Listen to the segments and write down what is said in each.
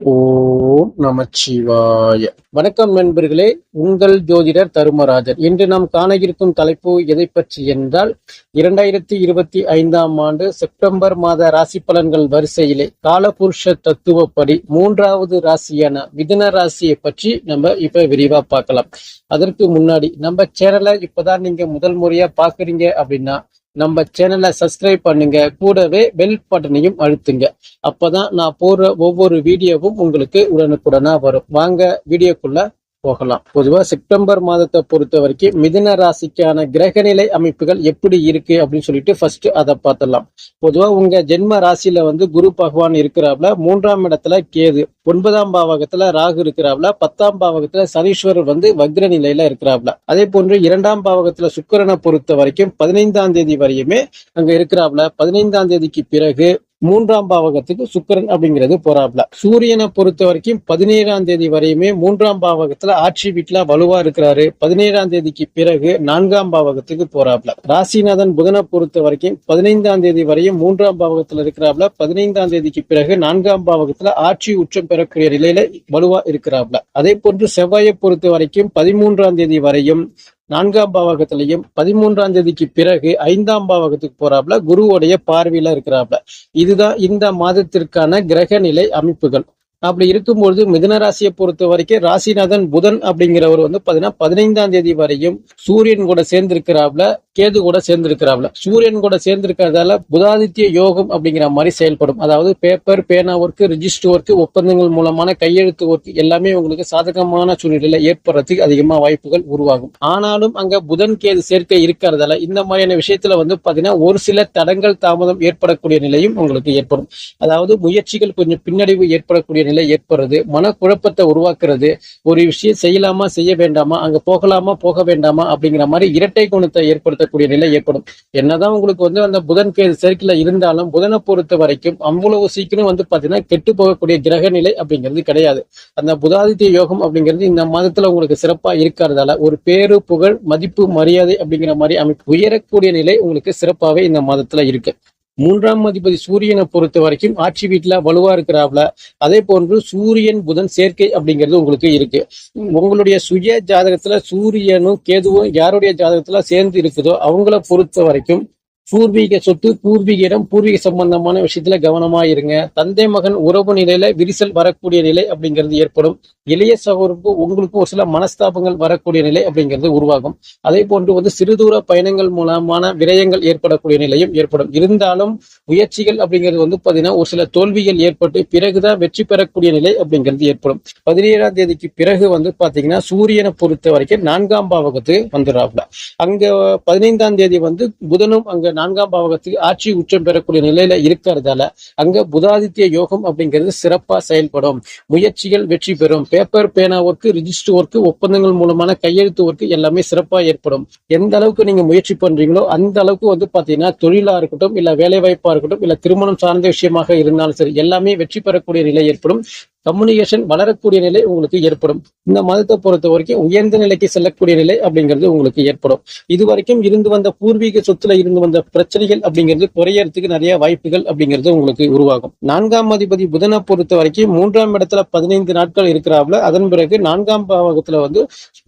ஓம் நமச்சிவாய. வணக்கம் நண்பர்களே உங்கள் ஜோதிடர் தருமராஜன் இன்று நாம் காண இருக்கும் தலைப்பு எதை பற்றி என்றால் இரண்டாயிரத்தி இருபத்தி ஐந்தாம் ஆண்டு செப்டம்பர் மாத ராசி பலன்கள் வரிசையிலே காலபுருஷ தத்துவப்படி மூன்றாவது ராசியான மிதுன ராசியை பற்றி நம்ம இப்ப விரிவா பார்க்கலாம். அதற்கு முன்னாடி நம்ம சேனலை இப்பதான் நீங்க முதல் முறையா பாக்குறீங்க அப்படின்னா நம்ம சேனலை சப்ஸ்கிரைப் பண்ணுங்க. கூடவே பெல் பட்டனையும் அழுத்துங்க. அப்பதான் நான் போடுற ஒவ்வொரு வீடியோவும் உங்களுக்கு உடனுக்குடனா வரும். வாங்க வீடியோக்குள்ள போகலாம். பொதுவா செப்டம்பர் மாதத்தை பொறுத்த வரைக்கும் மிதன ராசிக்கான கிரகநிலை அமைப்புகள் எப்படி இருக்கு அப்படின்னு சொல்லிட்டு ஃபர்ஸ்ட் அதை பார்த்தலாம் பொதுவா உங்க ஜென்ம ராசியில வந்து குரு பகவான் இருக்கிறாப்ல மூன்றாம் இடத்துல கேது ஒன்பதாம் பாவகத்துல ராகு இருக்கிறாப்ல பத்தாம் பாவகத்துல சனீஸ்வரர் வந்து வக்ர நிலையில இருக்கிறாப்ல அதே போன்று இரண்டாம் பாவகத்துல சுக்கரனை பொறுத்த வரைக்கும் பதினைந்தாம் தேதி வரையுமே அங்க இருக்கிறாப்ல பதினைந்தாம் தேதிக்கு பிறகு மூன்றாம் பாவகத்துக்கு சுக்கிரன் அப்படிங்கிறது போறாப்ல சூரியனை பொறுத்த வரைக்கும் பதினேழாம் தேதி வரையுமே மூன்றாம் பாவகத்துல ஆட்சி வீட்டுல வலுவா இருக்கிறாரு. பதினேழாம் தேதிக்கு பிறகு நான்காம் பாவகத்துக்கு போறாப்ல ராசிநாதன் புதனை பொறுத்த வரைக்கும் பதினைந்தாம் தேதி வரையும் மூன்றாம் பாவகத்துல இருக்கிறாப்ல பதினைந்தாம் தேதிக்கு பிறகு நான்காம் பாவகத்துல ஆட்சி உச்சம் பெறக்கூடிய நிலையில வலுவா இருக்கிறாப்ல அதே போன்று செவ்வாயை பொறுத்த வரைக்கும் பதிமூன்றாம் தேதி வரையும் நான்காம் பாவகத்திலையும் பதிமூன்றாம் தேதிக்கு பிறகு ஐந்தாம் பாவகத்துக்கு போறாப்ல குருவோடைய பார்வையில இருக்கிறாப்ல. இதுதான் இந்த மாதத்திற்கான கிரக நிலை அமைப்புகள். அப்படி இருக்கும்பொழுது மிதன ராசியை பொறுத்த வரைக்கும் ராசிநாதன் புதன் அப்படிங்கிறவர் வந்து பாத்தீங்கன்னா பதினைந்தாம் தேதி வரையும் சூரியன் கூட சேர்ந்திருக்கிறாப்ல. கேது கூட சேர்ந்திருக்கிறாப்ல. சூரியன் கூட சேர்ந்திருக்கிறதால புதாதித்ய யோகம் அப்படிங்கிற மாதிரி செயல்படும். அதாவது பேப்பர் பேனா ஒர்க்கு ரிஜிஸ்டர் ஒர்க்கு ஒப்பந்தங்கள் மூலமான கையெழுத்து ஒர்க் எல்லாமே உங்களுக்கு சாதகமான சூழ்நிலையில ஏற்படுறதுக்கு அதிகமா வாய்ப்புகள் உருவாகும். ஆனாலும் அங்க புதன் கேது சேர்க்கை இருக்கிறதால இந்த மாதிரியான விஷயத்துல வந்து பாத்தீங்கன்னா ஒரு சில தடங்கள் தாமதம் ஏற்படக்கூடிய நிலையும் உங்களுக்கு ஏற்படும். அதாவது முயற்சிகள் கொஞ்சம் பின்னடைவு ஏற்படக்கூடிய நிலை ஏற்படுறது மனக்குழப்பத்தை உருவாக்குறது ஒரு விஷயம் செய்யலாமா செய்ய வேண்டாமா அங்க போகலாமா போக வேண்டாமா அப்படிங்கிற மாதிரி இரட்டை குணத்தை ஏற்படுத்தக்கூடிய நிலை ஏற்படும். என்னதான் உங்களுக்கு வந்து அந்த புதன் கேது சேர்க்கையில இருந்தாலும் புதனை பொறுத்த வரைக்கும் அவ்வளவு சீக்கிரம் வந்து பாத்தீங்கன்னா கெட்டு போகக்கூடிய கிரக நிலை அப்படிங்கிறது கிடையாது. அந்த புதாதித்ய யோகம் அப்படிங்கிறது இந்த மாதத்துல உங்களுக்கு சிறப்பா இருக்கிறதால ஒரு பேரு புகழ் மதிப்பு மரியாதை அப்படிங்கிற மாதிரி அமைப்பு உயரக்கூடிய நிலை உங்களுக்கு சிறப்பாவே இந்த மாதத்துல இருக்கு. மூன்றாம் அதிபதி சூரியனை பொறுத்த வரைக்கும் ஆட்சி வீட்டுல வலுவா இருக்கிறாப்ல அதே போன்று சூரியன் புதன் சேர்க்கை அப்படிங்கிறது உங்களுக்கு இருக்கு. உங்களுடைய சுய ஜாதகத்துல சூரியனும் கேதுவும் யாருடைய ஜாதகத்துல சேர்ந்து இருக்குதோ அவங்கள பொறுத்த வரைக்கும் பூர்வீக சொத்து பூர்வீக இடம் பூர்வீக சம்பந்தமான விஷயத்துல கவனமா இருங்க தந்தை மகன் உறவு நிலையில விரிசல் வரக்கூடிய நிலை அப்படிங்கிறது ஏற்படும். இளைய சகோதரருக்கும் உங்களுக்கும் ஒரு சில மனஸ்தாபங்கள் வரக்கூடிய நிலை அப்படிங்கிறது உருவாகும். அதே போன்று வந்து சிறுதூர பயணங்கள் மூலமான விரயங்கள் ஏற்படக்கூடிய நிலையும் ஏற்படும். இருந்தாலும் முயற்சிகள் அப்படிங்கிறது வந்து பாத்தீங்கன்னா ஒரு சில தோல்விகள் ஏற்பட்டு பிறகுதான் வெற்றி பெறக்கூடிய நிலை அப்படிங்கிறது ஏற்படும். பதினேழாம் தேதிக்கு பிறகு வந்து பாத்தீங்கன்னா சூரியனை பொறுத்த வரைக்கும் நான்காம் பாவகத்துக்கு வந்துடுறாப்ல அங்க பதினைந்தாம் தேதி வந்து புதனும் அங்க நான்காம் பாவகத்துக்கு ஆட்சி உச்சம் பெறக்கூடிய நிலையில இருக்கிறதால அங்க புதாதித்ய யோகம் அப்படிங்கிறது சிறப்பா செயல்படும். முயற்சிகள் வெற்றி பெறும். பேப்பர் பேனா ஒர்க்கு ரிஜிஸ்டர் ஒர்க்கு ஒப்பந்தங்கள் மூலமான கையெழுத்து ஒர்க்கு எல்லாமே சிறப்பா ஏற்படும். எந்த அளவுக்கு நீங்க முயற்சி பண்றீங்களோ அந்த அளவுக்கு வந்து பாத்தீங்கன்னா தொழிலா இருக்கட்டும் இல்ல வேலை வாய்ப்பா இருக்கட்டும் இல்ல திருமணம் சார்ந்த விஷயமாக இருந்தாலும் சரி எல்லாமே வெற்றி பெறக்கூடிய நிலை ஏற்படும். கம்யூனிகேஷன் வளரக்கூடிய நிலை உங்களுக்கு ஏற்படும். இந்த மதத்தை பொறுத்த வரைக்கும் உயர்ந்த நிலைக்கு செல்லக்கூடிய நிலை அப்படிங்கிறது உங்களுக்கு ஏற்படும். இது வரைக்கும் இருந்து வந்த பூர்வீக சொத்துல இருந்து வந்த பிரச்சனைகள் அப்படிங்கிறது குறையறதுக்கு நிறைய வாய்ப்புகள் அப்படிங்கிறது உங்களுக்கு உருவாகும். நான்காம் அதிபதி புதனை பொறுத்த வரைக்கும் மூன்றாம் இடத்துல பதினைந்து நாட்கள் இருக்கிறாப்ல அதன் பிறகு நான்காம் பாவகத்துல வந்து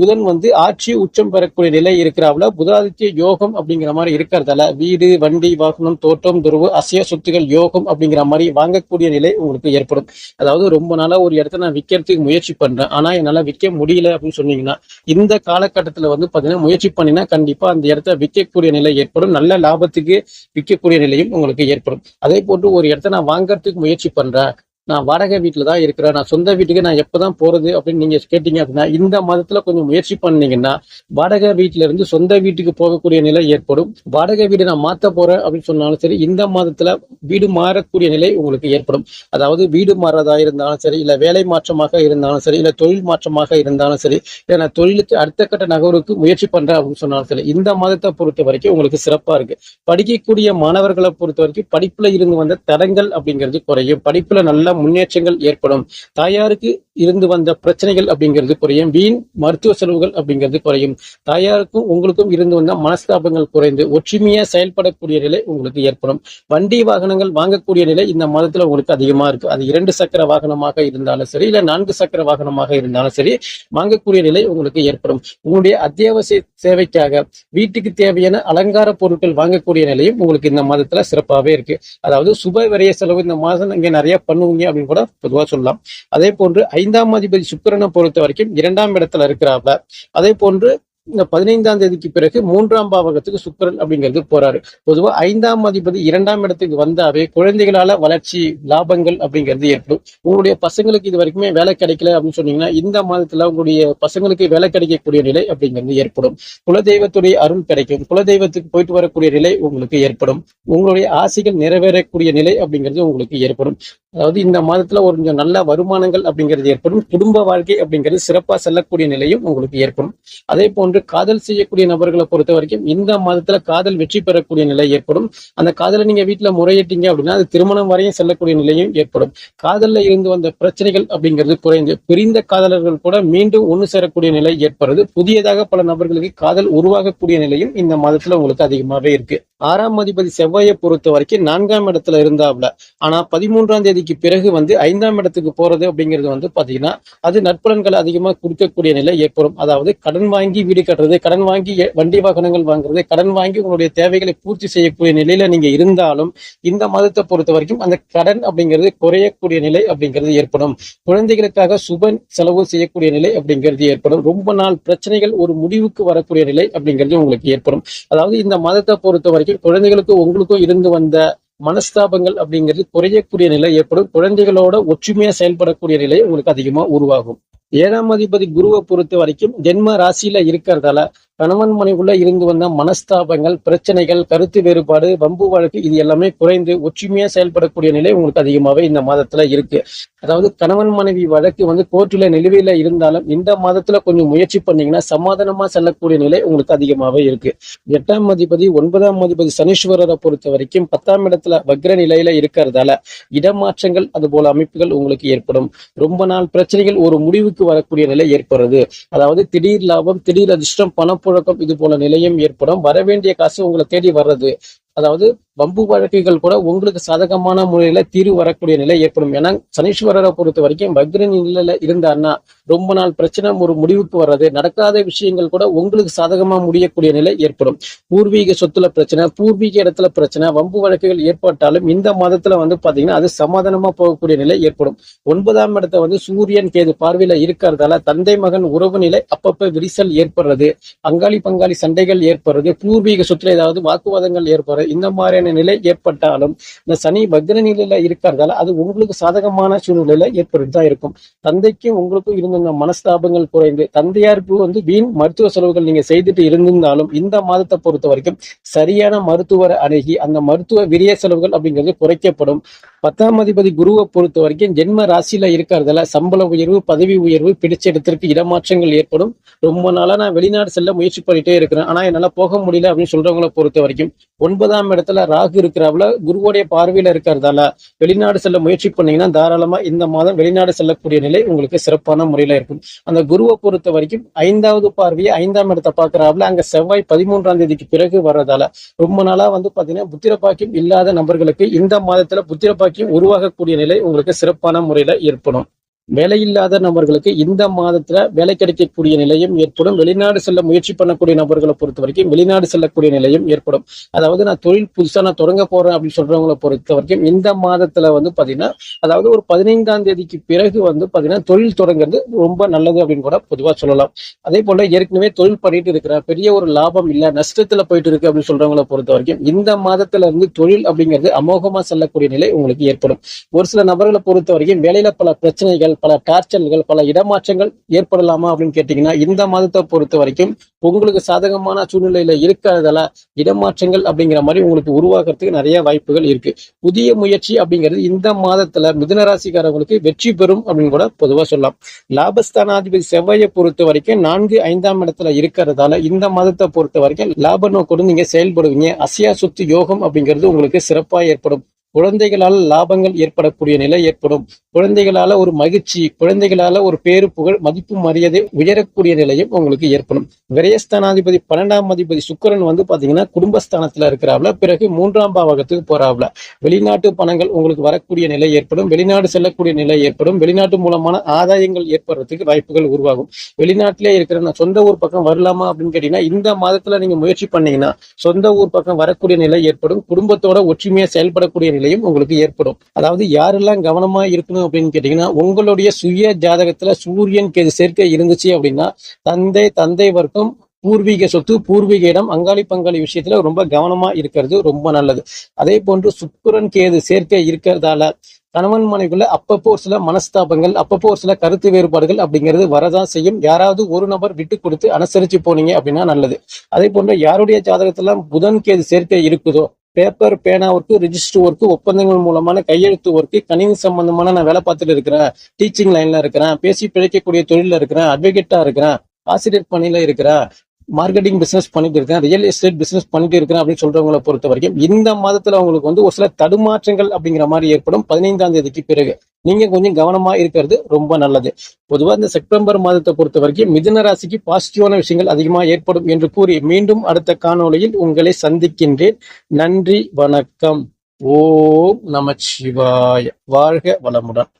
புதன் வந்து ஆட்சி உச்சம் பெறக்கூடிய நிலை இருக்கிறாப்ல புதாதித்ய யோகம் அப்படிங்கிற மாதிரி இருக்கிறதால வீடு வண்டி வாகனம் தோட்டம் துருவு அசைய சொத்துகள் யோகம் அப்படிங்கிற மாதிரி வாங்கக்கூடிய நிலை உங்களுக்கு ஏற்படும். அதாவது ரொம்ப நாளா ஒரு இடத்த நான் விற்கிறதுக்கு முயற்சி பண்றேன். ஆனா என்னால விற்க முடியல அப்படின்னு சொன்னீங்கன்னா இந்த காலகட்டத்துல வந்து பாத்தீங்கன்னா முயற்சி பண்ணினா கண்டிப்பா அந்த இடத்த விற்கக்கூடிய நிலை ஏற்படும். நல்ல லாபத்துக்கு விற்கக்கூடிய நிலையும் உங்களுக்கு ஏற்படும். அதே போன்று ஒரு இடத்த நான் வாங்கறதுக்கு முயற்சி பண்றேன். நான் வாடகை வீட்டில் தான் இருக்கிறேன். நான் சொந்த வீட்டுக்கு நான் எப்போ தான் போகிறது அப்படின்னு நீங்கள் கேட்டீங்க அப்படின்னா இந்த மதத்தில் கொஞ்சம் முயற்சி பண்ணீங்கன்னா வாடகை வீட்டில இருந்து சொந்த வீட்டுக்கு போகக்கூடிய நிலை ஏற்படும். வாடகை வீடு நான் மாற்ற போகிறேன் அப்படின்னு சொன்னாலும் சரி இந்த மதத்தில் வீடு மாறக்கூடிய நிலை உங்களுக்கு ஏற்படும். அதாவது வீடு மாறதா இருந்தாலும் சரி இல்லை வேலை மாற்றமாக இருந்தாலும் சரி இல்லை தொழில் மாற்றமாக இருந்தாலும் சரி இல்லை நான் தொழிலுக்கு அடுத்த கட்ட நகர்வுக்கு முயற்சி பண்றேன் அப்படின்னு சொன்னாலும் சரி இந்த மாதத்தை பொறுத்த வரைக்கும் உங்களுக்கு சிறப்பா இருக்கு. படிக்கக்கூடிய மாணவர்களை பொறுத்த வரைக்கும் படிப்புல இருந்து வந்த தடங்கள் அப்படிங்கிறது குறையும். படிப்பில் நல்ல முன்னேற்றங்கள் ஏற்படும். தாயாருக்கு இருந்து வந்த பிரச்சனைகள் அப்படிங்கிறது குறையும். வீண் மருத்துவ செலவுகள் அப்படிங்கிறது குறையும். தாயாருக்கும் உங்களுக்கும் இருந்து வந்த மனஸ்தாபங்கள் குறைந்து ஒற்றுமையா செயல்படக்கூடிய நிலை உங்களுக்கு ஏற்படும். வண்டி வாகனங்கள் வாங்கக்கூடிய நிலை இந்த மாதத்துல உங்களுக்கு அதிகமா இருக்கு. அது இரண்டு சக்கர வாகனமாக இருந்தாலும் சரி இல்ல நான்கு சக்கர வாகனமாக இருந்தாலும் சரி வாங்கக்கூடிய நிலை உங்களுக்கு ஏற்படும். உங்களுடைய அத்தியாவசிய சேவைக்காக வீட்டுக்கு தேவையான அலங்கார பொருட்கள் வாங்கக்கூடிய நிலையும் உங்களுக்கு இந்த மாதத்துல சிறப்பாகவே இருக்கு. அதாவது சுப விரைய செலவு இந்த மாதம் இங்க நிறைய பண்ணுவீங்க அப்படின்னு கூட பொதுவா சொல்லலாம். அதே போன்று ஐந்தாம் அதிபதி சுக்கரனை பொறுத்த வரைக்கும் இரண்டாம் இடத்துல இருக்கிறாப்ல. அதே போன்று இந்த பதினைந்தாம் தேதிக்கு பிறகு மூன்றாம் பாவகத்துக்கு சுக்கிரன் அப்படிங்கிறது போறாரு. பொதுவா ஐந்தாம் அதிபதி இரண்டாம் இடத்துக்கு வந்தாவே குழந்தைகளால வளர்ச்சி லாபங்கள் அப்படிங்கிறது ஏற்படும். உங்களுடைய பசங்களுக்கு இது வரைக்குமே வேலை கிடைக்கல அப்படின்னு சொன்னீங்கன்னா இந்த மாதத்துல உங்களுடைய பசங்களுக்கு வேலை கிடைக்கக்கூடிய நிலை அப்படிங்கிறது ஏற்படும். குலதெய்வத்துடைய அருள் கிடைக்கும். குலதெய்வத்துக்கு போயிட்டு வரக்கூடிய நிலை உங்களுக்கு ஏற்படும். உங்களுடைய ஆசைகள் நிறைவேறக்கூடிய நிலை அப்படிங்கிறது உங்களுக்கு ஏற்படும். அதாவது இந்த மாதத்துல ஒரு கொஞ்சம் நல்ல வருமானங்கள் அப்படிங்கிறது ஏற்படும். குடும்ப வாழ்க்கை அப்படிங்கிறது சிறப்பா செல்லக்கூடிய நிலையும் உங்களுக்கு ஏற்படும். அதே போன்று காதல் செய்யக்கூடிய நபர்களை பொறுத்த வரைக்கும் இந்த மாதத்துல காதல் வெற்றி பெறக்கூடிய நிலை ஏற்படும். அந்த காதலை நீங்க வீட்டுல முறையிட்டீங்க அப்படின்னா அது திருமணம் வரையும் செல்லக்கூடிய நிலையும் ஏற்படும். காதல்ல இருந்து வந்த பிரச்சனைகள் அப்படிங்கிறது குறைந்து பிரிந்த காதலர்கள் கூட மீண்டும் ஒன்று சேரக்கூடிய நிலை ஏற்படுறது புதியதாக பல நபர்களுக்கு காதல் உருவாகக்கூடிய நிலையும் இந்த மாதத்துல உங்களுக்கு அதிகமாவே இருக்கு. ஆறாம் அதிபதி செவ்வாயை பொறுத்த வரைக்கும் நான்காம் இடத்துல இருந்தாப்ல. ஆனா பதிமூன்றாம் தேதிக்கு பிறகு வந்து ஐந்தாம் இடத்துக்கு போறது அப்படிங்கிறது வந்து பாத்தீங்கன்னா அது நற்பலன்களை அதிகமா கொடுக்கக்கூடிய நிலை ஏற்படும். அதாவது கடன் வாங்கி வீடு கட்டுறது கடன் வாங்கி வண்டி வாகனங்கள் வாங்குறது கடன் வாங்கி உங்களுடைய தேவைகளை பூர்த்தி செய்யக்கூடிய நிலையில நீங்க இருந்தாலும் இந்த மாதத்தை பொறுத்த வரைக்கும் அந்த கடன் அப்படிங்கிறது குறையக்கூடிய நிலை அப்படிங்கிறது ஏற்படும். குழந்தைகளுக்காக சுப செலவு செய்யக்கூடிய நிலை அப்படிங்கிறது ஏற்படும். ரொம்ப நாள் பிரச்சனைகள் ஒரு முடிவுக்கு வரக்கூடிய நிலை அப்படிங்கிறது உங்களுக்கு ஏற்படும். அதாவது இந்த மாதத்தை பொறுத்த வரைக்கும் குழந்தைகளுக்கும் உங்களுக்கும் இருந்து வந்த மனஸ்தாபங்கள் அப்படிங்கிறது குறையக்கூடிய நிலை ஏற்படும். குழந்தைகளோட ஒற்றுமையா செயல்படக்கூடிய நிலை உங்களுக்கு அதிகமா உருவாகும். ஏழாம் அதிபதி குருவை பொறுத்த வரைக்கும் ஜென்ம ராசியில இருக்கிறதால கணவன் மனைவுள்ள இருந்து வந்த மனஸ்தாபங்கள் பிரச்சனைகள் கருத்து வேறுபாடு வம்பு வழக்கு இது எல்லாமே குறைந்து ஒற்றுமையா செயல்படக்கூடிய நிலை உங்களுக்கு அதிகமாவே இந்த மாதத்துல இருக்கு. அதாவது கணவன் மனைவி வழக்கு வந்து கோர்ட்டில நிலுவையில இருந்தாலும் இந்த மாதத்துல கொஞ்சம் முயற்சி பண்ணீங்கன்னா சமாதானமா செல்லக்கூடிய நிலை உங்களுக்கு அதிகமாவே இருக்கு. எட்டாம் அதிபதி ஒன்பதாம் அதிபதி சனீஸ்வரரை பொறுத்த வரைக்கும் பத்தாம் இடத்துல வக்ர நிலையில இருக்கிறதால இடமாற்றங்கள் அது போல அமைப்புகள் உங்களுக்கு ஏற்படும். ரொம்ப நாள் பிரச்சனைகள் ஒரு முடிவுக்கு வரக்கூடிய நிலை ஏற்படுறது. அதாவது திடீர் லாபம் திடீர் அதிர்ஷ்டம் பணப்புழக்கம் இது போல நிலையும் ஏற்படும். வரவேண்டிய காசு உங்களை தேடி வர்றது. அதாவது வம்பு வழக்குகள் கூட உங்களுக்கு சாதகமான முறையில தீர்வு வரக்கூடிய நிலை ஏற்படும். ஏன்னா சனீஸ்வரரை பொறுத்த வரைக்கும் வக்ர நிலையில இருந்தாருன்னா ரொம்ப நாள் பிரச்சனை ஒரு முடிவுக்கு வர்றது நடக்காத விஷயங்கள் கூட உங்களுக்கு சாதகமா முடியக்கூடிய நிலை ஏற்படும். பூர்வீக சொத்துல பிரச்சனை பூர்வீக இடத்துல பிரச்சனை வம்பு வழக்குகள் ஏற்பட்டாலும் இந்த மாதத்துல வந்து பாத்தீங்கன்னா அது சமாதானமா போகக்கூடிய நிலை ஏற்படும். ஒன்பதாம் இடத்த வந்து சூரியன் கேது பார்வையில இருக்கிறதால தந்தை மகன் உறவு நிலை அப்பப்ப விரிசல் ஏற்படுறது அங்காளி பங்காளி சண்டைகள் ஏற்படுறது பூர்வீக சொத்துல ஏதாவது வாக்குவாதங்கள் ஏற்படுறது இந்த மாதிரியான நாராயண நிலை ஏற்பட்டாலும் இந்த சனி வக்ர நிலையில இருக்கிறதால அது உங்களுக்கு சாதகமான சூழ்நிலையில ஏற்பட்டு தான் இருக்கும். தந்தைக்கும் உங்களுக்கும் இருந்த மனஸ்தாபங்கள் குறைந்து தந்தையாருக்கு வந்து வீண் மருத்துவ செலவுகள் நீங்க செய்துட்டு இருந்திருந்தாலும் இந்த மாதத்தை பொறுத்த வரைக்கும் சரியான மருத்துவரை அணுகி அந்த மருத்துவ விரிய செலவுகள் அப்படிங்கிறது குறைக்கப்படும். பத்தாம் அதிபதி குருவை பொறுத்த வரைக்கும் ஜென்ம ராசியில இருக்கிறதுல சம்பள உயர்வு பதவி உயர்வு பிடிச்ச இடத்திற்கு இடமாற்றங்கள் ஏற்படும். ரொம்ப நாளா நான் வெளிநாடு செல்ல முயற்சி பண்ணிட்டே இருக்கிறேன். ஆனா என்னால போக முடியல அப்படின்னு சொல்றவங்களை பொறுத்த வரைக்கும் ஒன்பதாம் இடத்துல ராகு இருக்கிறாப்புல குருவோடைய பார்வையில இருக்கிறதால வெளிநாடு செல்ல முயற்சி பண்ணீங்கன்னா தாராளமா இந்த மாதம் வெளிநாடு செல்லக்கூடிய நிலை உங்களுக்கு சிறப்பான முறையில இருக்கும். அந்த குருவை பொறுத்த வரைக்கும் ஐந்தாவது பார்வையை ஐந்தாம் இடத்தை பாக்குறாப்புல அங்க செவ்வாய் பதிமூன்றாம் தேதிக்கு பிறகு வர்றதால ரொம்ப நாளா வந்து பாத்தீங்கன்னா புத்திர பாக்கியம் இல்லாத நபர்களுக்கு இந்த மாதத்துல புத்திர பாக்கியம் உருவாகக்கூடிய நிலை உங்களுக்கு சிறப்பான முறையில ஏற்படும். வேலையில்லாத நபர்களுக்கு இந்த மாதத்துல வேலை கிடைக்கக்கூடிய நிலையும் ஏற்படும். வெளிநாடு செல்ல முயற்சி பண்ணக்கூடிய நபர்களை பொறுத்த வரைக்கும் வெளிநாடு செல்லக்கூடிய நிலையும் ஏற்படும். அதாவது நான் தொழில் புதுசா நான் தொடங்க போறேன் அப்படின்னு சொல்றவங்களை பொறுத்த வரைக்கும் இந்த மாதத்துல வந்து பாத்தீங்கன்னா அதாவது ஒரு பதினைந்தாம் தேதிக்கு பிறகு வந்து பாத்தீங்கன்னா தொழில் தொடங்குறது ரொம்ப நல்லது அப்படின்னு கூட பொதுவா சொல்லலாம். அதே போல ஏற்கனவே தொழில் பண்ணிட்டு இருக்கிற பெரிய ஒரு லாபம் இல்ல நஷ்டத்துல போயிட்டு இருக்கு அப்படின்னு சொல்றவங்களை பொறுத்த வரைக்கும் இந்த மாதத்துல இருந்து தொழில் அப்படிங்கிறது அமோகமா செல்லக்கூடிய நிலை உங்களுக்கு ஏற்படும். ஒரு சில நபர்களை பொறுத்த வரைக்கும் வேலையில பல பிரச்சனைகள் பல டார்ச்சல்கள் பல இடமாற்றங்கள் ஏற்படலாமா அப்படின்னு கேட்டீங்கன்னா இந்த மாதத்தை பொறுத்த வரைக்கும் உங்களுக்கு சாதகமான சூழ்நிலையில இருக்கிறதால இடமாற்றங்கள் அப்படிங்கிற மாதிரி உங்களுக்கு உருவாகிறதுக்கு நிறைய வாய்ப்புகள் இருக்கு. புதிய முயற்சி அப்படிங்கிறது இந்த மாதத்துல மிதுனராசிக்காரங்களுக்கு வெற்றி பெறும் அப்படின்னு கூட பொதுவாக சொல்லலாம். லாபஸ்தானாதிபதி செவ்வாயை பொறுத்த வரைக்கும் நான்கு ஐந்தாம் இடத்துல இருக்கிறதால இந்த மாதத்தை பொறுத்த வரைக்கும் லாப நோக்கோடு நீங்க செயல்படுவீங்க. அசியா சொத்து யோகம் அப்படிங்கிறது உங்களுக்கு சிறப்பாக ஏற்படும். குழந்தைகளால் லாபங்கள் ஏற்படக்கூடிய நிலை ஏற்படும். குழந்தைகளால ஒரு மகிழ்ச்சி குழந்தைகளால ஒரு பேரு புகழ் மதிப்பு மரியாதை உயரக்கூடிய நிலையும் உங்களுக்கு ஏற்படும். விரயஸ்தானாதிபதி பன்னெண்டாம் அதிபதி சுக்கரன் வந்து பாத்தீங்கன்னா குடும்பஸ்தானத்துல இருக்கிறாப்ல. பிறகு மூன்றாம் பாவகத்துக்கு போறாப்ல. வெளிநாட்டு பணங்கள் உங்களுக்கு வரக்கூடிய நிலை ஏற்படும். வெளிநாடு செல்லக்கூடிய நிலை ஏற்படும். வெளிநாட்டு மூலமான ஆதாயங்கள் ஏற்படுறதுக்கு வாய்ப்புகள் உருவாகும். வெளிநாட்டிலே இருக்கிற நான் சொந்த ஊர் பக்கம் வரலாமா அப்படின்னு கேட்டீங்கன்னா இந்த மாதத்துல நீங்க முயற்சி பண்ணீங்கன்னா சொந்த ஊர் பக்கம் வரக்கூடிய நிலை ஏற்படும். குடும்பத்தோட ஒற்றுமையா செயல்படக்கூடிய நிலையும் உங்களுக்கு ஏற்படும். அதாவது யாரெல்லாம் கவனமா இருக்கணும் அப்படின்னு கேட்டீங்கன்னா உங்களுடைய சுய ஜாதகத்துல சூரியன் கேது சேர்க்கை இருந்துச்சு அப்படின்னா தந்தை தந்தை வர்க்கம் பூர்வீக சொத்து பூர்வீக இடம் அங்காளி பங்காளி விஷயத்துல ரொம்ப கவனமா இருக்கிறது ரொம்ப நல்லது. அதே போன்று சுக்கிரன் கேது சேர்க்கை இருக்கிறதால கணவன் மனைவிக்குள்ள அப்பப்போ ஒரு சில மனஸ்தாபங்கள் அப்பப்போ ஒரு சில கருத்து வேறுபாடுகள் அப்படிங்கிறது வரதான் செய்யும். யாராவது ஒரு நபர் விட்டு கொடுத்து அனுசரிச்சு போனீங்க அப்படின்னா நல்லது. அதே போன்று யாருடைய ஜாதகத்தெல்லாம் புதன் கேது சேர்க்கை இருக்குதோ பேப்பர் பேனா ஒர்க்கு ரிஜிஸ்டர் ஒர்க்கு ஒப்பந்தங்கள் மூலமான கையெழுத்து ஒர்க்கு கணினி சம்பந்தமான நான் வேலை பார்த்துட்டு இருக்கிறேன். டீச்சிங் லைன்ல இருக்கிறேன். பேசி பிழைக்கக்கூடிய தொழில இருக்கிறேன். அட்வொகேட்டா இருக்கிறேன். ஆசிரியர் பணியில இருக்கிறேன். மார்க்கெட்டிங் பிசினஸ் பண்ணிட்டு இருக்கேன் ரியல் எஸ்டேட் பிசினஸ் பண்ணிட்டு இருக்கேன் அப்படின்னு சொல்றவங்களை பொறுத்த வரைக்கும் இந்த மாதத்துல அவங்களுக்கு வந்து ஒரு சில தடுமாற்றங்கள் அப்படிங்கிற மாதிரி ஏற்படும். பதினைந்தாம் தேதிக்கு பிறகு நீங்க கொஞ்சம் கவனமா இருக்கிறது ரொம்ப நல்லது. பொதுவா இந்த செப்டம்பர் மாதத்தை பொறுத்த வரைக்கும் மிதுன ராசிக்கு பாசிட்டிவான விஷயங்கள் அதிகமா ஏற்படும் என்று கூறி மீண்டும் அடுத்த காணொலியில் உங்களை சந்திக்கின்றேன். நன்றி வணக்கம். ஓம் நமச்சிவாய வாழ்க வளமுடன்.